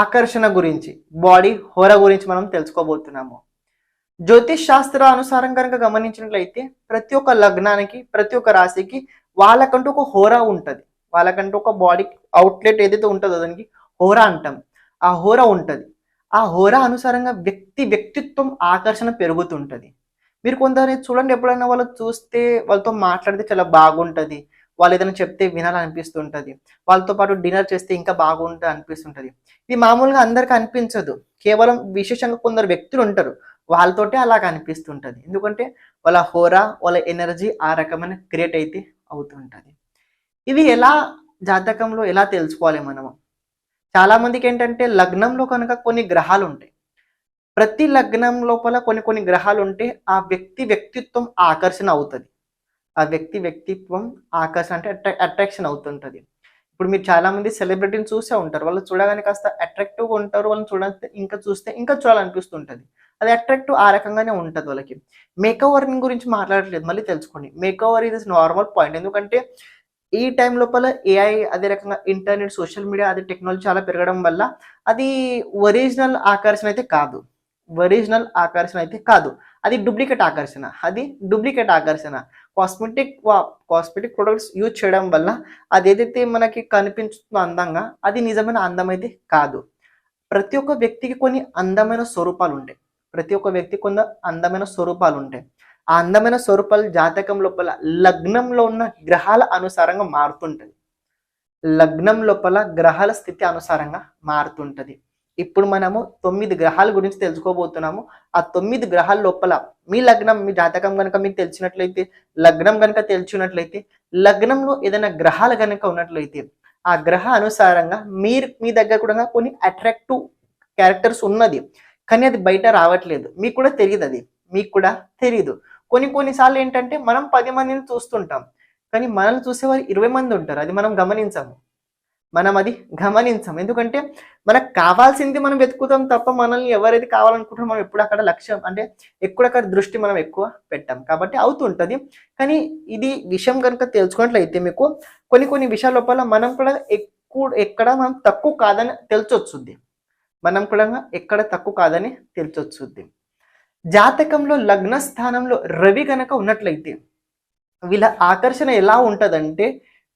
ఆకర్షణ గురించి బాడీ హోర గురించి మనం తెలుసుకోబోతున్నాము. జ్యోతిష్ శాస్త్ర అనుసారం కనుక గమనించినట్లయితే ప్రతి ఒక్క లగ్నానికి ప్రతి ఒక్క రాశికి వాళ్ళకంటూ ఒక హోరా ఉంటుంది. వాళ్ళకంటూ ఒక బాడీ అవుట్లెట్ ఏదైతే ఉంటుందో దానికి హోరా అంటాం. ఆ హోరా ఉంటుంది. ఆ హోరా అనుసారంగా వ్యక్తి వ్యక్తిత్వం ఆకర్షణ పెరుగుతుంటుంది. మీరు కొందరు చూడండి ఎప్పుడైనా వాళ్ళు చూస్తే వాళ్ళతో మాట్లాడితే చాలా బాగుంటుంది. వాళ్ళు ఏదైనా చెప్తే వినాలనిపిస్తుంటుంది. వాళ్ళతో పాటు డిన్నర్ చేస్తే ఇంకా బాగుంటుంది అనిపిస్తుంటుంది. ఇది మామూలుగా అందరికీ అనిపించదు. కేవలం విశేషంగా కొందరు వ్యక్తులు ఉంటారు. వాళ్ళతోటే అలా అనిపిస్తుంటుంది ఎందుకంటే వాళ్ళ హోరా వాళ్ళ ఎనర్జీ ఆ రకమైన క్రియేట్ అయితే అవుతుంటుంది. ఇది ఎలా జాతకంలో ఎలా తెలుసుకోవాలి మనము? చాలా మందికి ఏంటంటే లగ్నంలో కనుక కొన్ని గ్రహాలు ఉంటాయి. ప్రతి లగ్నం లోపల కొన్ని కొన్ని గ్రహాలు ఉంటే ఆ వ్యక్తి వ్యక్తిత్వం ఆకర్షణ అవుతుంది. ఆ వ్యక్తి వ్యక్తిత్వం ఆకర్షణ అంటే అట్రాక్షన్ అవుతుంటుంది. ఇప్పుడు మీరు చాలా మంది సెలబ్రిటీని చూసే ఉంటారు. వాళ్ళు చూడగానే కాస్త అట్రాక్టివ్గా ఉంటారు. వాళ్ళని చూడండి ఇంకా చూస్తే ఇంకా చూడాలనిపిస్తుంటుంది. అది అట్రాక్టివ్ ఆ రకంగానే ఉంటుంది వాళ్ళకి. మేకఓవర్ గురించి మాట్లాడట్లేదు. మళ్ళీ తెలుసుకోండి. మేకోవర్ ఇది నార్మల్ పాయింట్ ఎందుకంటే ఈ టైం లోపల ఏఐ అదే రకంగా ఇంటర్నెట్ సోషల్ మీడియా అది టెక్నాలజీ చాలా పెరగడం వల్ల అది ఒరిజినల్ ఆకర్షణ అయితే కాదు. ఒరిజినల్ ఆకర్షణ అయితే కాదు. అది డూప్లికేట్ ఆకర్షణ. అది డూప్లికేట్ ఆకర్షణ. కాస్మెటిక్ కాస్మెటిక్ ప్రొడక్ట్స్ యూజ్ చేయడం వల్ల అది ఏదైతే మనకి కనిపించుతుందో అందంగా అది నిజమైన అందం అయితే కాదు. ప్రతి ఒక్క వ్యక్తికి కొన్ని అందమైన స్వరూపాలు ఉంటాయి. ప్రతి ఒక్క వ్యక్తి కొన్ని అందమైన స్వరూపాలు ఉంటాయి. ఆ అందమైన స్వరూపాలు జాతకం లోపల లగ్నంలో ఉన్న గ్రహాల అనుసారంగా మారుతుంటుంది. లగ్నం లోపల గ్రహాల స్థితి అనుసారంగా మారుతుంటుంది. ఇప్పుడు మనము తొమ్మిది గ్రహాల గురించి తెలుసుకోబోతున్నాము. ఆ తొమ్మిది గ్రహాల లోపల మీ లగ్నం మీ జాతకం కనుక మీకు తెలిసినట్లయితే లగ్నం కనుక తెలిసినట్లయితే లగ్నంలో ఏదైనా గ్రహాలు కనుక ఉన్నట్లయితే ఆ గ్రహ అనుసారంగా మీరు మీ దగ్గర కూడా కొన్ని అట్రాక్టివ్ క్యారెక్టర్స్ ఉన్నది. కానీ అది బయట రావట్లేదు. మీకు కూడా తెలియదు అది. మీకు కూడా తెలియదు. కొన్ని కొన్నిసార్లు ఏంటంటే మనం పది మందిని చూస్తుంటాం. కానీ మనల్ని చూసేవారు ఇరవై మంది ఉంటారు. అది మనం గమనించాము. మనం అది గమనించాం. ఎందుకంటే మనకు కావాల్సింది మనం వెతుకుతాం తప్ప మనల్ని ఎవరైతే కావాలనుకుంటున్నారో మనం ఎప్పుడు అక్కడ లక్ష్యం అంటే ఎక్కడక్కడ దృష్టి మనం ఎక్కువ పెట్టాం. కాబట్టి అవుతుంటుంది. కానీ ఇది విషయం కనుక తెలుసుకున్నట్లయితే మీకు కొన్ని కొన్ని విషయాల లోపల మనం కూడా ఎక్కువ ఎక్కడ మనం తక్కువ కాదని తెలిసొచ్చుద్ది మనం కూడా ఎక్కడ తక్కువ కాదని తెలిసొచ్చుద్ది జాతకంలో లగ్న స్థానంలో రవి కనుక ఉన్నట్లయితే వీళ్ళ ఆకర్షణ ఎలా ఉంటుందంటే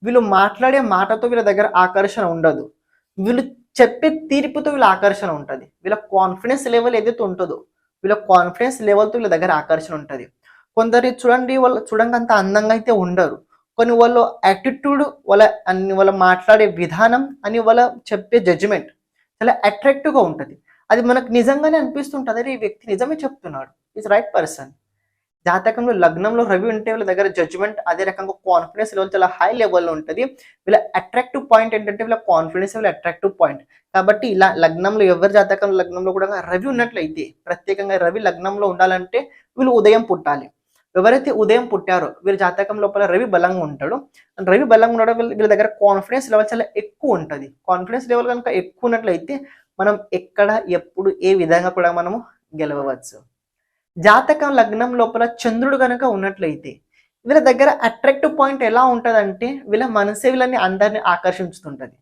వీళ్ళు మాట్లాడే మాటతో వీళ్ళ దగ్గర ఆకర్షణ ఉండదు. వీళ్ళు చెప్పే తీర్పుతో వీళ్ళ ఆకర్షణ ఉంటుంది. వీళ్ళ కాన్ఫిడెన్స్ లెవెల్ ఏదైతే ఉంటుందో వీళ్ళ కాన్ఫిడెన్స్ లెవెల్తో వీళ్ళ దగ్గర ఆకర్షణ ఉంటుంది. కొందరు చూడండి వాళ్ళు చూడంగా అంత అందంగా అయితే ఉండరు. కొన్ని వాళ్ళు యాటిట్యూడ్ వాళ్ళ అన్ని వాళ్ళ మాట్లాడే విధానం అని వాళ్ళ చెప్పే జడ్జిమెంట్ చాలా అట్రాక్టివ్గా ఉంటుంది. అది మనకు నిజంగానే అనిపిస్తుంటుంది. అదే ఈ వ్యక్తి నిజమే చెప్తున్నాడు. ఈజ్ రైట్ పర్సన్ జాతకంలో లగ్నంలో రవి ఉంటే వీళ్ళ దగ్గర జడ్జ్మెంట్ అదే రకంగా కాన్ఫిడెన్స్ లెవెల్ చాలా హై లెవెల్లో ఉంటుంది. వీళ్ళ అట్రాక్టివ్ పాయింట్ ఏంటంటే వీళ్ళ కాన్ఫిడెన్స్ వీళ్ళ అట్రాక్టివ్ పాయింట్ కాబట్టి ఇలా లగ్నంలో ఎవరి జాతకం లగ్నంలో కూడా రవి ఉన్నట్లయితే ప్రత్యేకంగా రవి లగ్నంలో ఉండాలంటే వీళ్ళు ఉదయం పుట్టాలి. ఎవరైతే ఉదయం పుట్టారో వీళ్ళ జాతకం లోపల రవి బలంగా ఉంటాడు. రవి బలంగా ఉండడం వీళ్ళ దగ్గర కాన్ఫిడెన్స్ లెవెల్ చాలా ఎక్కువ ఉంటుంది. కాన్ఫిడెన్స్ లెవెల్ కనుక ఎక్కువ ఉన్నట్లయితే మనం ఎక్కడ ఎప్పుడు ఏ విధంగా కూడా మనము గెలవవచ్చు. జాతకం లగ్నం లోపల చంద్రుడు కనుక ఉన్నట్లయితే వీళ్ళ దగ్గర అట్రాక్టివ్ పాయింట్ ఎలా ఉంటుందంటే వీళ్ళ మనసే వీళ్ళని అందరిని ఆకర్షించుతుంటది.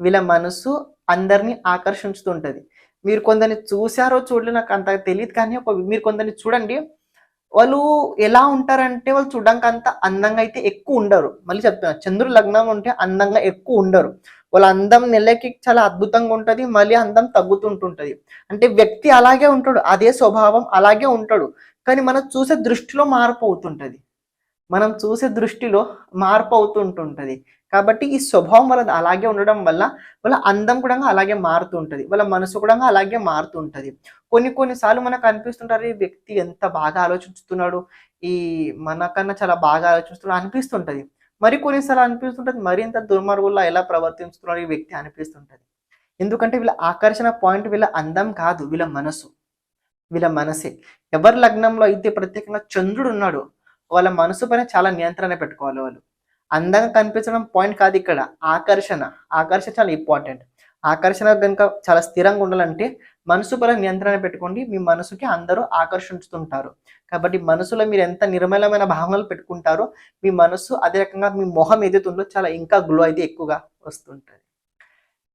వీళ్ళ మనసు అందరినీ ఆకర్షించుతుంటది. మీరు కొందరిని చూశారో చూడలే నాకు అంత తెలియదు కానీ ఒక మీరు కొందరిని చూడండి. వాళ్ళు ఎలా ఉంటారంటే వాళ్ళు చూడడానికి అంత అందంగా అయితే ఎక్కువ ఉండరు. మళ్ళీ చెప్తున్నా చంద్రుడు లగ్నం ఉంటే అందంగా ఎక్కువ ఉండరు. వాళ్ళ అందం నెలకి చాలా అద్భుతంగా ఉంటుంది మళ్ళీ అందం తగ్గుతుంటుంటుంది. అంటే వ్యక్తి అలాగే ఉంటాడు అదే స్వభావం అలాగే ఉంటాడు కానీ మనం చూసే దృష్టిలో మార్పు అవుతుంటుంది. మనం చూసే దృష్టిలో మార్పు అవుతుంటుంటుంది. కాబట్టి ఈ స్వభావం వాళ్ళది అలాగే ఉండడం వల్ల వాళ్ళ అందం కూడా అలాగే మారుతూ ఉంటుంది వాళ్ళ మనసు కూడా అలాగే మారుతుంటది. కొన్ని కొన్నిసార్లు మనకు అనిపిస్తుంటారు ఈ వ్యక్తి ఎంత బాగా ఆలోచిస్తున్నాడు ఈ మనకన్నా చాలా బాగా ఆలోచిస్తున్నాడు అనిపిస్తుంటది. మరి కొన్నిసార్లు అనిపిస్తుంటది మరింత దుర్మార్గుల్లో ఎలా ప్రవర్తిస్తున్నాడు ఈ వ్యక్తి అనిపిస్తుంటది. ఎందుకంటే వీళ్ళ ఆకర్షణ పాయింట్ వీళ్ళ అందం కాదు వీళ్ళ మనసు. వీళ్ళ మనసే. ఎవరి లగ్నంలో అయితే ప్రత్యేకంగా చంద్రుడు ఉన్నాడు వాళ్ళ మనసు పైన చాలా నియంత్రణ పెట్టుకోవాలి వాళ్ళు. అందంగా కనిపించడం పాయింట్ కాదు ఇక్కడ. ఆకర్షణ. ఆకర్షణ చాలా ఇంపార్టెంట్ ఆకర్షణ కనుక చాలా స్థిరంగా ఉండాలంటే మనసు పైన నియంత్రణ పెట్టుకోండి. మీ మనసుకి అందరూ ఆకర్షించుతుంటారు. కాబట్టి మనసులో మీరు ఎంత నిర్మలమైన భావనలు పెట్టుకుంటారో మీ మనసు అదే రకంగా మీ మొహం ఏదైతే చాలా ఇంకా గ్లో అయితే ఎక్కువగా వస్తుంటుంది.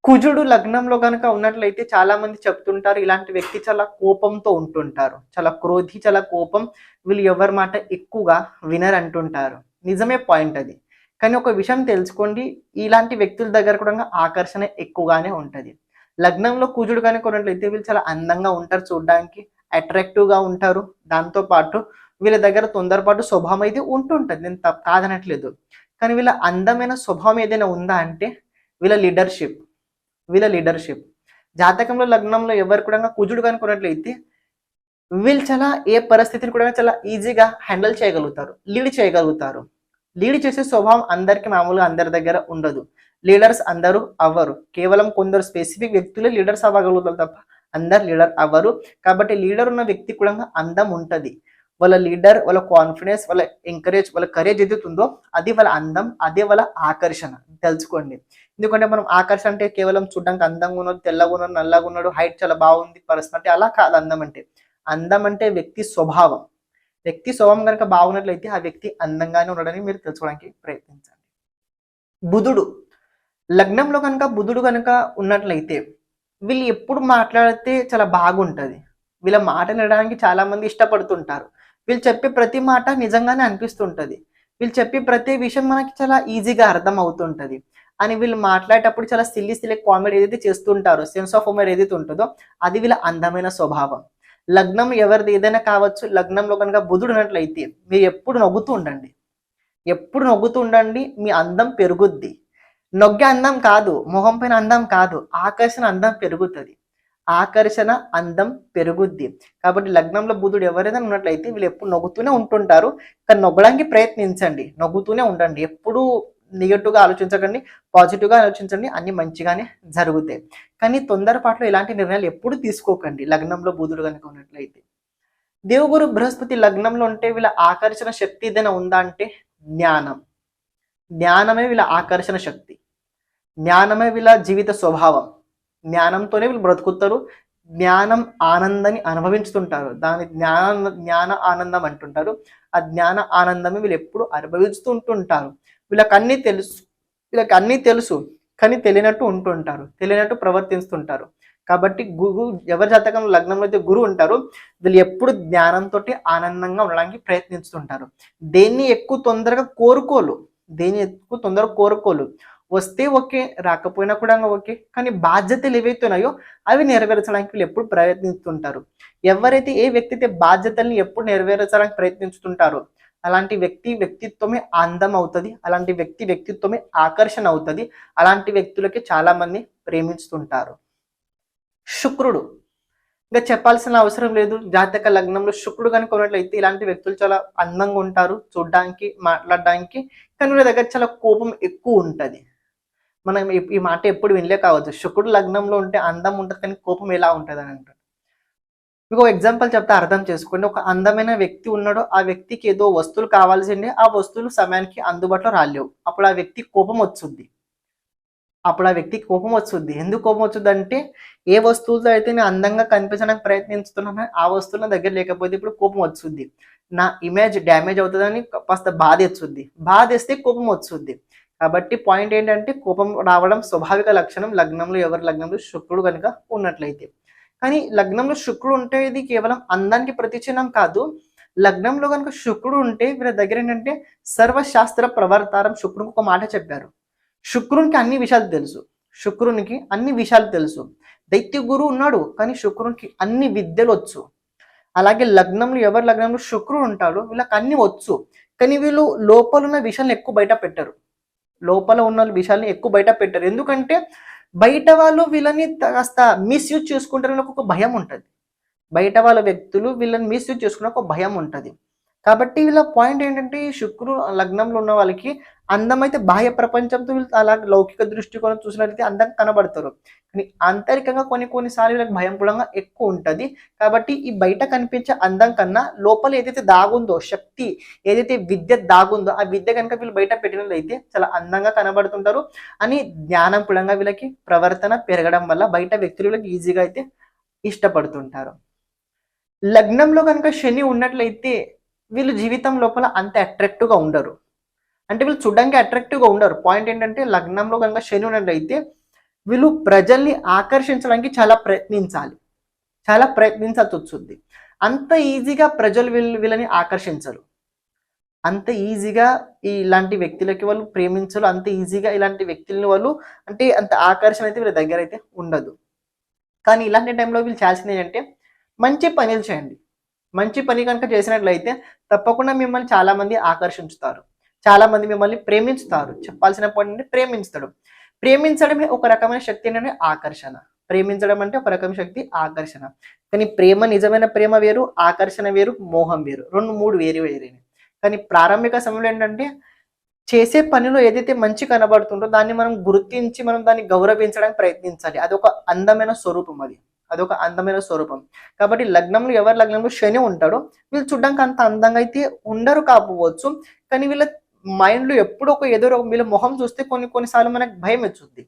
కుజుడు లగ్నంలో కనుక ఉన్నట్లయితే చాలా మంది చెప్తుంటారు ఇలాంటి వ్యక్తి చాలా కోపంతో ఉంటుంటారు. చాలా క్రోధి చాలా కోపం వీళ్ళు ఎవరి మాట ఎక్కువగా వినర్ అంటుంటారు. నిజమే పాయింట్ అది. కానీ ఒక విషయం తెలుసుకోండి ఇలాంటి వ్యక్తుల దగ్గర కూడా ఆకర్షణ ఎక్కువగానే ఉంటుంది. లగ్నంలో కూజుడు కనుక ఉన్నట్లయితే వీళ్ళు చాలా అందంగా ఉంటారు చూడడానికి అట్రాక్టివ్గా ఉంటారు. దాంతో పాటు వీళ్ళ దగ్గర తొందరపాటు స్వభావం అయితే ఉంటుంటుంది. నేను తప్ప కాదనట్లేదు. కానీ వీళ్ళ అందమైన స్వభావం ఏదైనా ఉందా అంటే వీళ్ళ లీడర్షిప్ వీళ్ళ లీడర్షిప్ జాతకంలో లగ్నంలో ఎవరు కూడా కుజుడు కనుకున్నట్లయితే వీళ్ళు చాలా ఏ పరిస్థితిని కూడా చాలా ఈజీగా హ్యాండిల్ చేయగలుగుతారు లీడ్ చేయగలుగుతారు. లీడ్ చేసే స్వభావం అందరికి మామూలుగా అందరి దగ్గర ఉండదు. లీడర్స్ అందరూ అవ్వరు. కేవలం కొందరు స్పెసిఫిక్ వ్యక్తులే లీడర్స్ అవ్వగలుగుతారు తప్ప అందరు లీడర్ అవ్వరు. కాబట్టి లీడర్ ఉన్న వ్యక్తి కూడా అందం ఉంటుంది. వాళ్ళ లీడర్ వాళ్ళ కాన్ఫిడెన్స్ వాళ్ళ ఎంకరేజ్ వాళ్ళ కరేజ్ ఎదుగుతుందో అది వాళ్ళ అందం అదే వాళ్ళ ఆకర్షణ. తెలుసుకోండి. ఎందుకంటే మనం ఆకర్షణ అంటే కేవలం చూడడానికి అందంగా ఉన్నాడు తెల్లగా ఉన్నాడు నల్లగా ఉన్నాడు హైట్ చాలా బాగుంది పర్సనాలిటీ అలా కాదు అందం అంటే. అందం అంటే వ్యక్తి స్వభావం. వ్యక్తి స్వభావం కనుక బాగున్నట్లయితే ఆ వ్యక్తి అందంగానే ఉండడానికి మీరు తెలుసుకోవడానికి ప్రయత్నించండి. బుధుడు. లగ్నంలో కనుక బుధుడు కనుక ఉన్నట్లయితే వీళ్ళు ఎప్పుడు మాట్లాడితే చాలా బాగుంటుంది. వీళ్ళ మాట వినడానికి చాలామంది ఇష్టపడుతుంటారు. వీళ్ళు చెప్పే ప్రతి మాట నిజంగానే అనిపిస్తుంటుంది. వీళ్ళు చెప్పే ప్రతి విషయం మనకి చాలా ఈజీగా అర్థం అవుతుంటుంది అని వీళ్ళు మాట్లాడేటప్పుడు చాలా సిల్లి సిల్లి కామెడీ ఏదైతే చేస్తుంటారో సెన్స్ ఆఫ్ హ్యూమర్ ఏదైతే ఉంటుందో అది వీళ్ళ అందమైన స్వభావం. లగ్నం ఎవరిది ఏదైనా కావచ్చు లగ్నంలో కనుక బుధుడు ఉన్నట్లయితే మీరు ఎప్పుడు నవ్వుతూ ఉండండి. ఎప్పుడు నవ్వుతూ ఉండండి మీ అందం పెరుగుద్ది. నొగ్గే అందం కాదు మొహం పైన అందం కాదు ఆకర్షణ అందం పెరుగుతుంది. ఆకర్షణ అందం పెరుగుద్ది. కాబట్టి లగ్నంలో బుధుడు ఎవరైనా ఉన్నట్లయితే వీళ్ళు ఎప్పుడు నవ్వుతూనే ఉంటుంటారు. కానీ నొగ్గడానికి ప్రయత్నించండి. నవ్వుతూనే ఉండండి. ఎప్పుడూ నెగటివ్గా ఆలోచించకండి పాజిటివ్గా ఆలోచించండి అన్ని మంచిగానే జరుగుతాయి. కానీ తొందరపాట్లో ఇలాంటి నిర్ణయాలు ఎప్పుడు తీసుకోకండి లగ్నంలో బుధుడు కనుక ఉన్నట్లయితే. దేవుగురు బృహస్పతి లగ్నంలో ఉంటే వీళ్ళ ఆకర్షణ శక్తి ఏదైనా ఉందా అంటే జ్ఞానం. జ్ఞానమే వీళ్ళ ఆకర్షణ శక్తి. జ్ఞానమే వీళ్ళ జీవిత స్వభావం. జ్ఞానంతోనే వీళ్ళు బ్రతుకుతారు. జ్ఞానం ఆనందాన్ని అనుభవించుతుంటారు. దాని జ్ఞాన జ్ఞాన ఆనందం అంటుంటారు. ఆ జ్ఞాన ఆనందమే వీళ్ళు ఎప్పుడు అనుభవిస్తూ ఉంటుంటారు వీళ్ళకి అన్నీ తెలుసు. వీళ్ళకి అన్నీ తెలుసు. కానీ తెలియనట్టు ఉంటుంటారు. తెలియనట్టు ప్రవర్తిస్తుంటారు. కాబట్టి గురు ఎవరి జాతకం లగ్నంలో అయితే గురువు ఉంటారు వీళ్ళు ఎప్పుడు జ్ఞానంతో ఆనందంగా ఉండడానికి ప్రయత్నిస్తుంటారు. దేన్ని ఎక్కువ తొందరగా కోరుకోలు దేని ఎక్కువ తొందరగా కోరుకోలు. వస్తే ఓకే రాకపోయినా కూడా ఓకే కానీ బాధ్యతలు ఏవైతే ఉన్నాయో అవి నెరవేర్చడానికి వీళ్ళు ఎప్పుడు ప్రయత్నిస్తుంటారు. ఎవరైతే ఏ వ్యక్తి అయితే బాధ్యతల్ని ఎప్పుడు నెరవేర్చడానికి ప్రయత్నిస్తుంటారో అలాంటి వ్యక్తి వ్యక్తిత్వమే అందం అవుతుంది అలాంటి వ్యక్తి వ్యక్తిత్వమే ఆకర్షణ అవుతుంది అలాంటి వ్యక్తులకి చాలా మంది ప్రేమిస్తుంటారు. శుక్రుడు ఇంకా చెప్పాల్సిన అవసరం లేదు. జాతక లగ్నంలో శుక్రుడు కనుక ఉన్నట్లయితే ఇలాంటి వ్యక్తులు చాలా అందంగా ఉంటారు చూడడానికి మాట్లాడడానికి. కానీ వీళ్ళ దగ్గర చాలా కోపం ఎక్కువ ఉంటుంది. మనం ఈ- మాట ఎప్పుడు వినలే కావచ్చు. శుక్రుడు లగ్నంలో ఉంటే అందం ఉంటుంది కానీ కోపం ఎలా ఉంటుంది అని అంటారు. మీకు ఎగ్జాంపుల్ చెప్తే అర్థం చేసుకోండి. ఒక అందమైన వ్యక్తి ఉన్నాడో ఆ వ్యక్తికి ఏదో వస్తువులు కావాల్సిండే ఆ వస్తువులు సమయానికి అందుబాటులో రాలేవు. అప్పుడు ఆ వ్యక్తి కోపం వచ్చుద్ది. అప్పుడు ఆ వ్యక్తికి కోపం వచ్చుద్ది ఎందుకు కోపం వచ్చుద్ది అంటే ఏ వస్తువులతో అయితే నేను అందంగా కనిపించడానికి ప్రయత్నిస్తున్నానో ఆ వస్తువుల నా దగ్గర లేకపోతే ఇప్పుడు కోపం వచ్చుద్ది నా ఇమేజ్ డ్యామేజ్ అవుతుందని కాస్త బాధ వచ్చుద్ది బాధ వేస్తే కోపం వచ్చుద్ది కాబట్టి పాయింట్ ఏంటంటే కోపం రావడం స్వాభావిక లక్షణం. లగ్నంలో ఎవరి లగ్నంలో శుక్రుడు కనుక ఉన్నట్లయితే. కానీ లగ్నంలో శుక్రుడు ఉంటే ఇది కేవలం అందానికి ప్రతిచిహ్నం కాదు. లగ్నంలో కనుక శుక్రుడు ఉంటే వీళ్ళ దగ్గర ఏంటంటే సర్వశాస్త్ర ప్రవర్తారం శుక్రుడు ఒక మాట చెప్పారు. శుక్రునికి అన్ని విషయాలు తెలుసు. శుక్రునికి అన్ని విషయాలు తెలుసు. దైత్య గురువు ఉన్నాడు కానీ శుక్రునికి అన్ని విద్యలు వచ్చు. అలాగే లగ్నంలో ఎవరి లగ్నంలో శుక్రుడు ఉంటాడు వీళ్ళకి అన్ని వచ్చు. కానీ వీళ్ళు లోపల ఉన్న విషయాలను ఎక్కువ బయట పెట్టరు. లోపల ఉన్న విషయాలను ఎక్కువ బయట పెట్టరు. ఎందుకంటే బయట వాళ్ళు వీళ్ళని కాస్త మిస్యూజ్ చేసుకుంటారని ఒక భయం ఉంటుంది. బయట వాళ్ళ వ్యక్తులు వీళ్ళని మిస్యూజ్ చేసుకునే ఒక భయం ఉంటుంది. కాబట్టి వీళ్ళ పాయింట్ ఏంటంటే ఈ శుక్రుడు లగ్నంలో ఉన్న వాళ్ళకి అందం అయితే బాహ్య ప్రపంచంతో వీళ్ళు అలా లౌకిక దృష్టికోణం చూసినట్లయితే అందం కనబడతారు. కానీ ఆంతరికంగా కొన్ని కొన్నిసార్లు వీళ్ళకి భయం కూడా ఎక్కువ ఉంటుంది. కాబట్టి ఈ బయట కనిపించే అందం కన్నా లోపల ఏదైతే దాగుందో శక్తి ఏదైతే విద్య దాగుందో ఆ విద్య కనుక వీళ్ళు బయట పెట్టినట్లయితే చాలా అందంగా కనబడుతుంటారు. అని జ్ఞానం కూడా వీళ్ళకి ప్రవర్తన పెరగడం వల్ల బయట వ్యక్తులు వీళ్ళకి ఈజీగా అయితే ఇష్టపడుతుంటారు. లగ్నంలో కనుక శని ఉన్నట్లయితే వీళ్ళు జీవితం లోపల అంత అట్రాక్టివ్గా ఉండరు. అంటే వీళ్ళు చూడడానికి అట్రాక్టివ్గా ఉండరు. పాయింట్ ఏంటంటే లగ్నంలో కనుక శని ఉన్నట్లయితే వీళ్ళు ప్రజల్ని ఆకర్షించడానికి చాలా ప్రయత్నించాలి. చాలా ప్రయత్నించాల్సి వస్తుంది. అంత ఈజీగా ప్రజలు వీళ్ళు వీళ్ళని ఆకర్షించరు. అంత ఈజీగా ఈ ఇలాంటి వ్యక్తులకి వాళ్ళు ప్రేమించరు. అంత ఈజీగా ఇలాంటి వ్యక్తులని వాళ్ళు అంటే అంత ఆకర్షణ అయితే వీళ్ళ దగ్గర అయితే ఉండదు. కానీ ఇలాంటి టైంలో వీళ్ళు చేయాల్సింది ఏంటంటే మంచి పనులు చేయండి. మంచి పని కనుక చేసినట్లయితే తప్పకుండా మిమ్మల్ని చాలా మంది ఆకర్షించుతారు. చాలా మంది మిమ్మల్ని ప్రేమించుతారు. చెప్పాల్సిన పాయింట్ అంటే ప్రేమించడం. ప్రేమించడమే ఒక రకమైన శక్తి ఏంటంటే ఆకర్షణ. ప్రేమించడం అంటే ఒక రకమైన శక్తి ఆకర్షణ. కానీ ప్రేమ నిజమైన ప్రేమ వేరు ఆకర్షణ వేరు మోహం వేరు. రెండు మూడు వేరు వేరే కానీ ప్రారంభిక సమయంలో ఏంటంటే చేసే పనిలో ఏదైతే మంచి కనబడుతుందో దాన్ని మనం గుర్తించి మనం దాన్ని గౌరవించడానికి ప్రయత్నించాలి. అది ఒక అందమైన స్వరూపం అది. అదొక అందమైన స్వరూపం. కాబట్టి లగ్నంలో ఎవరి లగ్నంలో శని ఉంటాడో వీళ్ళు చూడడానికి అంత అందంగా అయితే ఉండరు కాకపోవచ్చు. కానీ వీళ్ళ మైండ్లో ఎప్పుడు ఒక ఎదురు ఒక వీళ్ళ మొహం చూస్తే కొన్ని కొన్నిసార్లు మనకు భయం వచ్చుద్ది.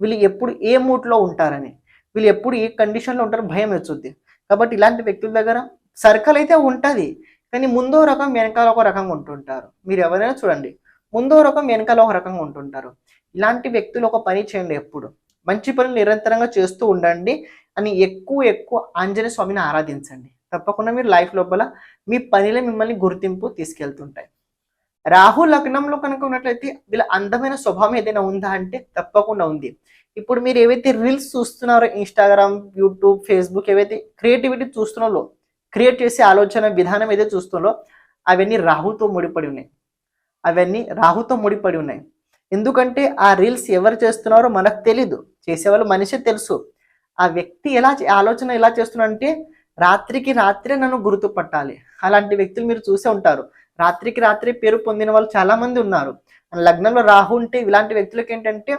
వీళ్ళు ఎప్పుడు ఏ మూడ్లో ఉంటారని వీళ్ళు ఎప్పుడు ఏ కండిషన్లో ఉంటారో భయం వచ్చుద్ది. కాబట్టి ఇలాంటి వ్యక్తుల దగ్గర సర్కిల్ అయితే ఉంటుంది. కానీ ముందో రకం వెనకాల ఒక రకంగా ఉంటుంటారు. మీరు ఎవరైనా చూడండి ముందో రకం వెనకాల ఒక రకంగా ఉంటుంటారు. ఇలాంటి వ్యక్తులు ఒక పని చేయండి ఎప్పుడు. మంచి పనులు నిరంతరంగా చేస్తూ ఉండండి. అని ఎక్కువ ఎక్కువ ఆంజనేయ స్వామిని ఆరాధించండి. తప్పకుండా మీరు లైఫ్ లోపల మీ పనిలో మిమ్మల్ని గుర్తింపు తీసుకెళ్తుంటాయి. రాహు లగ్నంలో కనుక ఉన్నట్లయితే వీళ్ళ అందమైన స్వభావం ఏదైనా ఉందా అంటే తప్పకుండా ఉంది. ఇప్పుడు మీరు ఏవైతే రీల్స్ చూస్తున్నారో ఇన్స్టాగ్రామ్ యూట్యూబ్ ఫేస్బుక్ ఏవైతే క్రియేటివిటీ చూస్తున్నారో క్రియేట్ చేసే ఆలోచన విధానం ఏదైతే చూస్తున్నారో అవన్నీ రాహుతో ముడిపడి ఉన్నాయి. అవన్నీ రాహుతో ముడిపడి ఉన్నాయి. ఎందుకంటే ఆ రీల్స్ ఎవరు చేస్తున్నారో మనకు తెలీదు. చేసేవాళ్ళు మనిషి తెలుసు. ఆ వ్యక్తి ఎలా ఆలోచన ఎలా చేస్తున్నారంటే రాత్రికి రాత్రే నన్ను గుర్తుపట్టాలి. అలాంటి వ్యక్తులు మీరు చూసే ఉంటారు. రాత్రికి రాత్రి పేరు పొందిన వాళ్ళు చాలా మంది ఉన్నారు. లగ్నంలో రాహు ఉంటే ఇలాంటి వ్యక్తులకి ఏంటంటే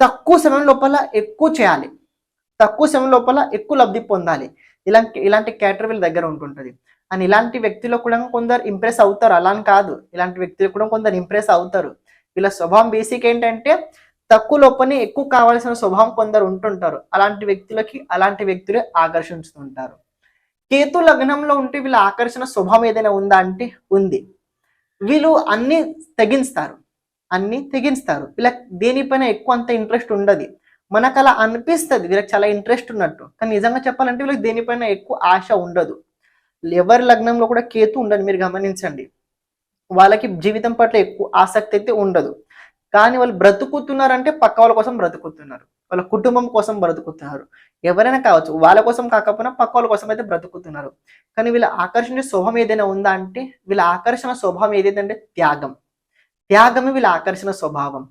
తక్కువ సమయం లోపల ఎక్కువ చేయాలి. తక్కువ సమయం లోపల ఎక్కువ లబ్ధి పొందాలి. ఇలాంటి ఇలాంటి క్యాటర్ వీళ్ళ దగ్గర ఉంటుంటుంది. అని ఇలాంటి వ్యక్తులు కూడా కొందరు ఇంప్రెస్ అవుతారు. అలా అని కాదు. ఇలాంటి వ్యక్తులు కూడా కొందరు ఇంప్రెస్ అవుతారు. వీళ్ళ స్వభావం బేసిక్ ఏంటంటే తక్కువ లోపలనే ఎక్కువ కావాల్సిన స్వభావం కొందరు ఉంటుంటారు. అలాంటి వ్యక్తులకి అలాంటి వ్యక్తులే ఆకర్షిస్తుంటారు కేతు లగ్నంలో ఉంటే వీళ్ళ ఆకర్షణ స్వభావం ఏదైనా ఉందా అంటే ఉంది. వీళ్ళు అన్ని తెగింస్తారు అన్ని తెగింస్తారు వీళ్ళకి దేనిపైన ఎక్కువ అంత ఇంట్రెస్ట్ ఉండదు. మనకు అలా అనిపిస్తుంది. వీళ్ళకి చాలా ఇంట్రెస్ట్ ఉన్నట్టు. కానీ నిజంగా చెప్పాలంటే వీళ్ళకి దేనిపైన ఎక్కువ ఆశ ఉండదు. ఎవరి లగ్నంలో కూడా కేతు ఉండదు. మీరు గమనించండి. వాళ్ళకి జీవితం పట్ల ఎక్కువ ఆసక్తి అయితే ఉండదు. కానీ వాళ్ళు బ్రతుకుతున్నారంటే పక్క వాళ్ళ కోసం బ్రతుకుతున్నారు. వాళ్ళ కుటుంబం కోసం బ్రతుకుతున్నారు. ఎవరైనా కావచ్చు వాళ్ళ కోసం కాకపోయినా పక్క వాళ్ళ కోసం అయితే బ్రతుకుతున్నారు. కానీ వీళ్ళ ఆకర్షణ స్వభావం ఏదైనా ఉందా అంటే వీళ్ళ ఆకర్షణ స్వభావం ఏదైతే త్యాగం. త్యాగమే వీళ్ళ ఆకర్షణ స్వభావం.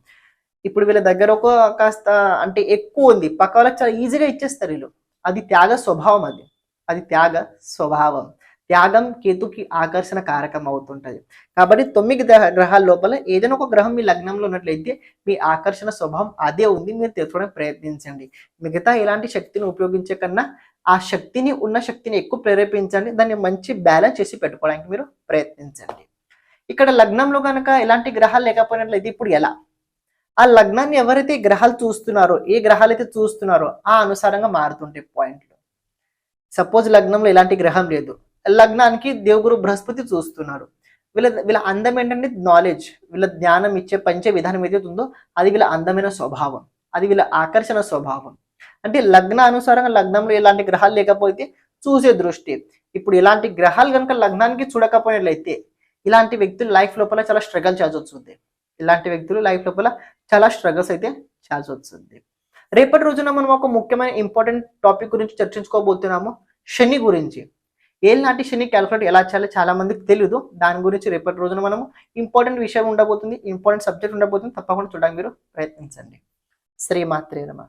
ఇప్పుడు వీళ్ళ దగ్గర ఒక కాస్త అంటే ఎక్కువ ఉంది. పక్క వాళ్ళకి చాలా ఈజీగా ఇచ్చేస్తారు వీళ్ళు. అది త్యాగ స్వభావం అది. అది త్యాగ స్వభావం. త్యాగం కేతుకి ఆకర్షణ కారకం అవుతుంటది. కాబట్టి తొమ్మిది గ్రహ- గ్రహాల లోపల ఏదైనా ఒక గ్రహం మీ లగ్నంలో ఉన్నట్లయితే మీ ఆకర్షణ స్వభావం అదే ఉంది మీరు తెలుసుకోవడానికి ప్రయత్నించండి. మిగతా ఎలాంటి శక్తిని ఉపయోగించే కన్నా ఆ శక్తిని ఉన్న శక్తిని ఎక్కువ ప్రేరేపించండి. దాన్ని మంచి బ్యాలెన్స్ చేసి పెట్టుకోవడానికి మీరు ప్రయత్నించండి. ఇక్కడ లగ్నంలో కనుక ఎలాంటి గ్రహాలు లేకపోయినట్లయితే ఇప్పుడు ఎలా? ఆ లగ్నాన్ని ఎవరైతే గ్రహాలు చూస్తున్నారో ఏ గ్రహాలు అయితే చూస్తున్నారో ఆ అనుసారంగా మారుతుంటాయి పాయింట్లు సపోజ్ లగ్నంలో ఎలాంటి గ్రహం లేదు. లగ్నానికి దేవుగురు బృహస్పతి చూస్తున్నారు. వీళ్ళ వీళ్ళ అందం ఏంటంటే నాలెడ్జ్ వీళ్ళ జ్ఞానం ఇచ్చే పంచే విధానం ఏదైతే ఉందో అది వీళ్ళ అందమైన స్వభావం అది వీళ్ళ ఆకర్షణ స్వభావం. అంటే లగ్న అనుసారంగా లగ్నంలో ఎలాంటి గ్రహాలు లేకపోతే చూసే దృష్టి. ఇప్పుడు ఇలాంటి గ్రహాలు కనుక లగ్నానికి చూడకపోయినట్లయితే ఇలాంటి వ్యక్తులు లైఫ్ లోపల చాలా స్ట్రగల్ చేయాల్సి వస్తుంది. ఇలాంటి వ్యక్తులు లైఫ్ లోపల చాలా స్ట్రగల్స్ అయితే చేయాల్సి వస్తుంది. రేపటి రోజున మనం ఒక ముఖ్యమైన ఇంపార్టెంట్ టాపిక్ గురించి చర్చించుకోబోతున్నాము. శని గురించి. ఏళ్ళనాటి శని క్యాలిక్యులేట్ ఎలా చేయాలో చాలా మందికి తెలియదు దాని గురించి రేపటి రోజున మనము ఇంపార్టెంట్ విషయం ఉండబోతుంది ఇంపార్టెంట్ సబ్జెక్ట్ ఉండబోతుంది తప్పకుండా చూడడానికి మీరు ప్రయత్నించండి. శ్రీమాత్రేనమా